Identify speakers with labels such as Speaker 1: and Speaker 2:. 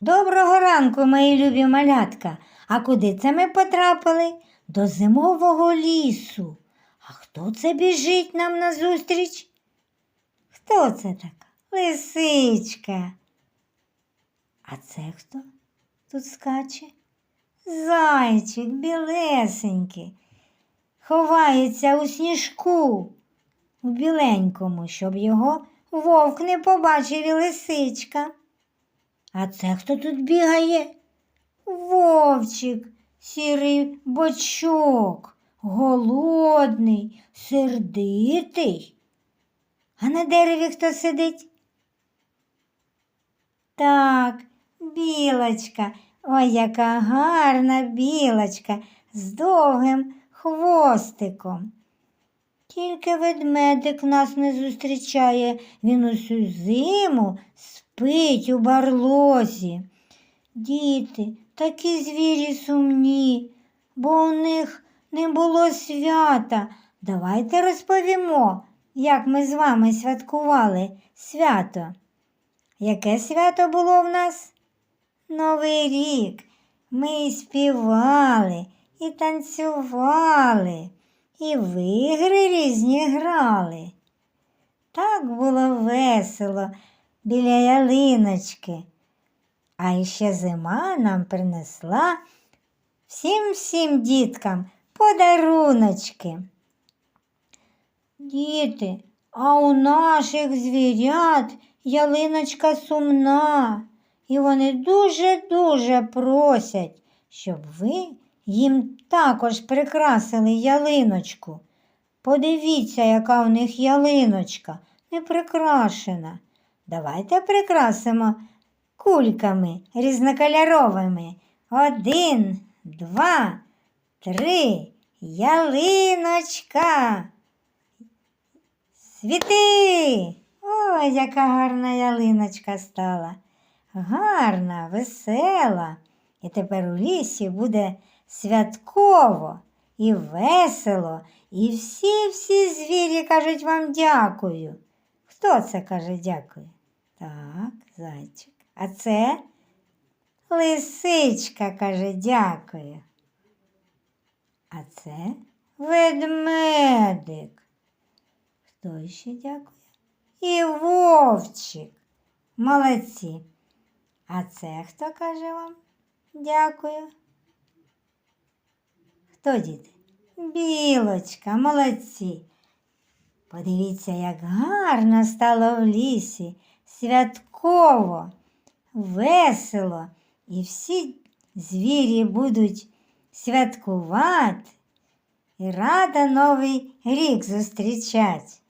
Speaker 1: Доброго ранку, мої любі малятка. А куди це ми потрапили? До зимового лісу. А хто це біжить нам назустріч? Хто це така? Лисичка. А це хто тут скаче? Зайчик білесенький. Ховається у сніжку, у біленькому, щоб його вовк не побачив і лисичка. А це хто тут бігає? Вовчик, сірий бочок, голодний, сердитий. А на дереві хто сидить? Так, білочка, ой, яка гарна білочка з довгим хвостиком. Тільки ведмедик нас не зустрічає, він усю зиму спить у барлозі. Діти, такі звірі сумні, бо у них не було свята. Давайте розповімо, як ми з вами святкували свято. Яке свято було в нас? Новий рік. Ми і співали, і танцювали, і в ігри різні грали. Так було весело біля ялиночки. А ще зима нам принесла всім всім діткам подаруночки. Діти, а у наших звірят ялиночка сумна, і вони дуже-дуже просять, щоб ви їм також прикрасили ялиночку. Подивіться, яка у них ялиночка не прикрашена. Давайте прикрасимо кульками різнокольоровими. Один, два, три. Ялиночка. Світи! Ой, яка гарна ялиночка стала. Гарна, весела. І тепер у лісі буде святково і весело, і всі-всі звірі кажуть вам дякую. Хто це каже дякую? Так, зайчик. А це лисичка каже дякую. А це ведмедик. Хто ще дякує? І вовчик. Молодці. А це хто каже вам? Дякую. Хто діти? Білочка, молодці. Подивіться, як гарно стало в лісі, святково, весело, і всі звірі будуть святкувати і рада Новий рік зустрічать.